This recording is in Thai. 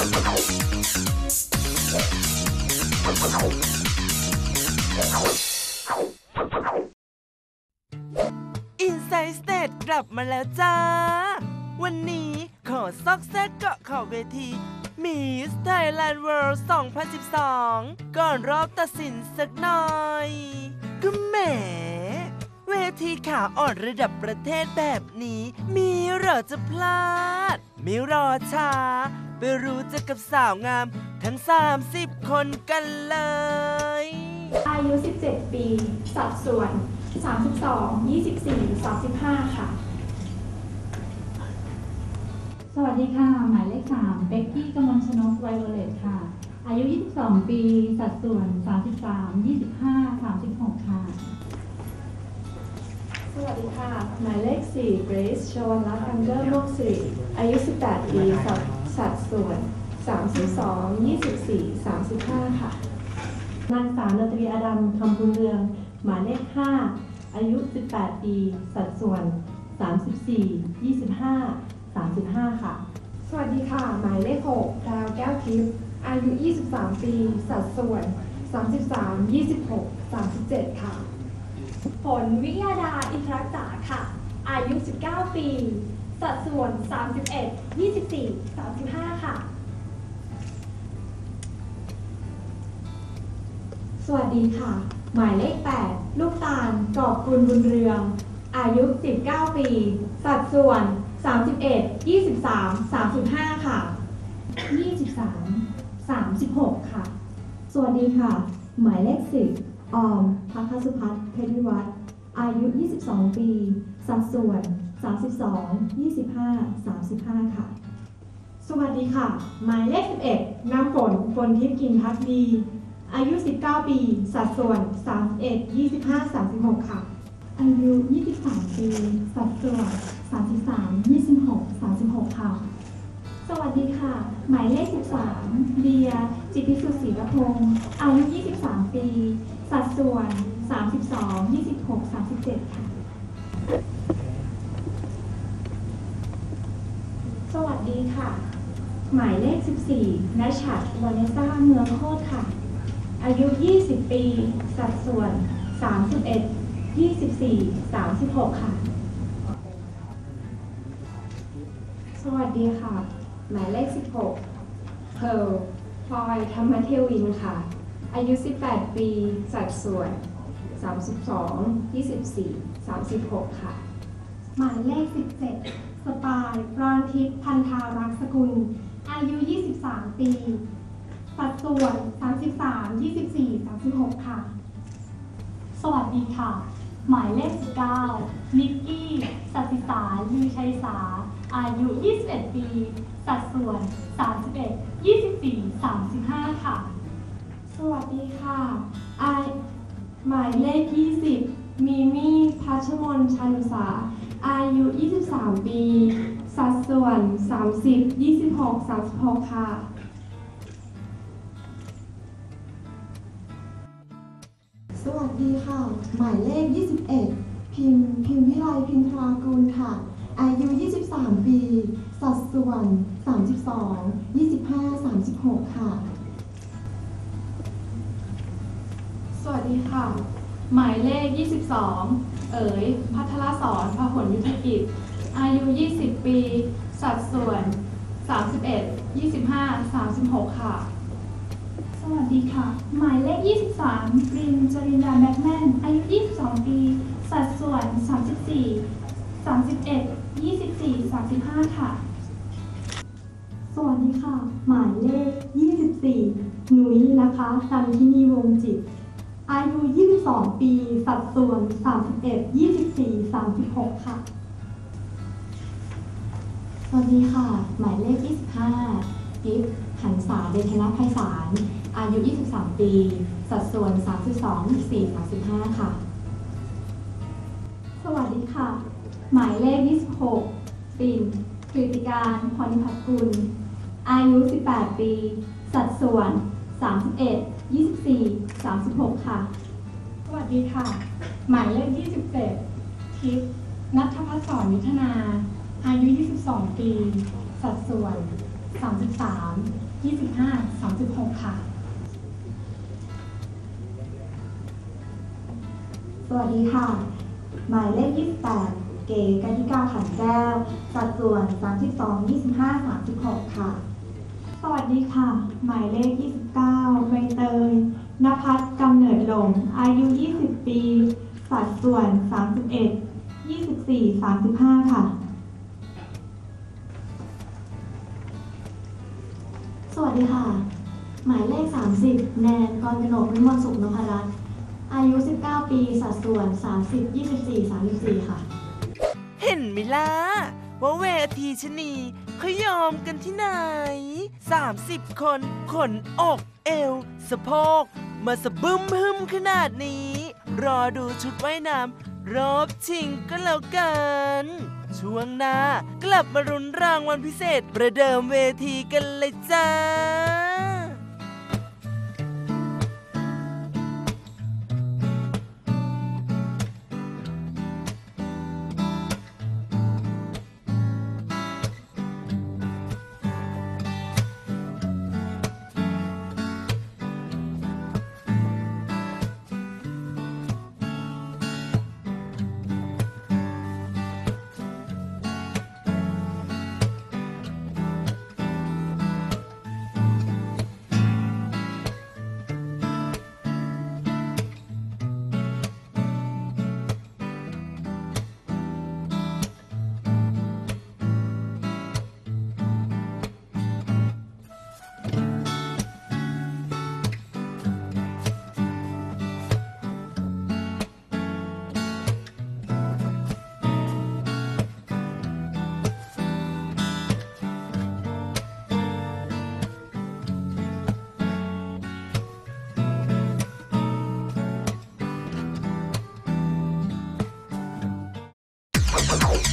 อินไซ e ์สเต e กลับมาแล้วจ้า วันนี้ขอซอกแซกเกาะข่าเวทีมิสไทยแลนด์เวิลด์2012 ก่อนรอบตัดสินสักหน่อย ก็แหม เวทีขาอ่อนระดับประเทศแบบนี้ มีเหรอจะพลาด ไม่รอช้า ไปรู้จักกับสาวงาม ทั้ง 30 คนกันเลย อายุ 17 ปี สัดส่วน 32 24 35 ค่ะ สวัสดีค่ะ หมายเลข 3 เบกกี้กมลชนกไวโอเลตค่ะ อายุ 22 ปี สัดส่วน 33 25 36 ค่ะส วัสดีค่ะ หมายเลข4 Grace ชวันรัตน์อังเกอร์โมกสิริอายุ 18 ปีสัดสัดส่วน 32 24 35 ค่ะ นางสาวนตรีอดัมคำบุญเรือง หมายเลข 5 อายุ 18 ปี สัดส่วน 34 25 35 ค่ะ สวัสดีค่ะ หมายเลข 6 ดาวแก้วทิพย์อายุ 23 ปี สัดส่วน 33 26 37 ค่ะ ฝนวิยาดาอินทรักษาค่ะ อายุ 19 ปี สัดส่วน 31 24 35 ค่ะ สวัสดีค่ะ หมายเลข 8 ลูกตาลกอบกุลบุญเรือง อายุ 19 ปี สัดส่วน 31 23 35 ค่ะ 23 36 ค่ะ สวัสดีค่ะ หมายเลข 10 ออมพัคสุพัฒน์เพชรวิวัฒน์อายุ 22 ปี สัดส่วน 32 25 35 ค่ะ สวัสดีค่ะ หมายเลข 11 น้ำฝนฝนทิพย์กินพักดี อายุ 19 ปี สัดส่วน 31 25 36 ค่ะ อายุ 23 ปี สัดส่วน 33 26 36 ค่ะ สวัสดีค่ะ หมายเลข 13เดียจิตพิสุทธิ์ศรีระพงศ์อายุ 23 ปี สัดส่วน 32 26 37 ค่ะ สวัสดีค่ะ หมายเลข 14นชัดวานิซ่าเมืองโคตรค่ะ อายุ 20 ปี สัดส่วน 31 24 36 ค่ะ สวัสดีค่ะ หมายเลข 16เพร์ลพลอยธรรมเทวินค่ะ อายุ 18 ปี สัดส่วน 32 24 36 ค่ะ หมายเลข 17 สปายปรางทิพย์พันธารักษ์สกุล อายุ 23 ปี สัดส่วน 33 24 36 ค่ะ สวัสดีค่ะ หมายเลข 19 นิกกี้ สัตติสาลือชัยสา อายุ 21 ปี สัดส่วน 31 24 35 ค่ะ สวัสดีค่ะไอหมายเลข 20 มีมี่พัชมนชันุสา อายุ 23 ปี สัดส่วน 30 26 36 ค่ะ สวัสดีค่ะ หมายเลข 21 พิมพ์พิมพ์วิไลพินทรากุลค่ะ อายุ 23 ปี สัดส่วน 32 25 36 ค่ะ วัสดีค่ะ หมายเลข 22 เอ๋ย พัทรสอนพหลยุทธกิจ อายุ 20 ปี สัดส่วน 31 25 36 ค่ะ สวัสดีค่ะ หมายเลข 23รินจรินดาแบทแมน อายุ 22 ปี สัดส่วน 34 31 24 35 ค่ะ สวัสดีค่ะ หมายเลข 24 หนุยนะคะจันทินีวงศ์จิต อายุ 22 ปี สัดส่วน 31 24 36 ค่ะ สวัสดีค่ะ หมายเลข 25กิฟหันษาเดชนะไพศาล อายุ 23 ปี สัดส่วน 32 24 35 ค่ะ สวัสดีค่ะ หมายเลข 26ปิ่นกฤติการพรนิพัฒกุล อายุ 18 ปี สัดส่วน 31 24 36 ค่ะ สวัสดีค่ะ หมายเลข27ทิพย์นัทพัฒน์สอนมิถนา อายุ 22 ปี สัดส่วน 33 25 36 ค่ะ สวัสดีค่ะ หมายเลข 28 เก๋กันธิกาขันแก้ว สัดส่วน 32 25 36 ค่ะ สวัสดีค่ะ หมายเลข 29 ใบเตยนภัสกำเนิด หลง อายุ 20 ปี สัดส่วน 31 24 35 ค่ะ สวัสดีค่ะ หมายเลข 30 แนนกรกนกวิมลสุขนพรัตน์อายุ 19 ปี สัดส่วน 30 24 34 ค่ะ เห็นไหมล่ะ ว่าเวทีชนีเขายอมกันที่ไหน 30 คนขนอก เอว สะโพก มาสะบึ้มหึมขนาดนี้ รอดูชุดว่ายน้ำรอบชิงก็แล้วกัน ช่วงหน้ากลับมารุนรางวัลพิเศษ ประเดิมเวทีกันเลยจ้า Thank you.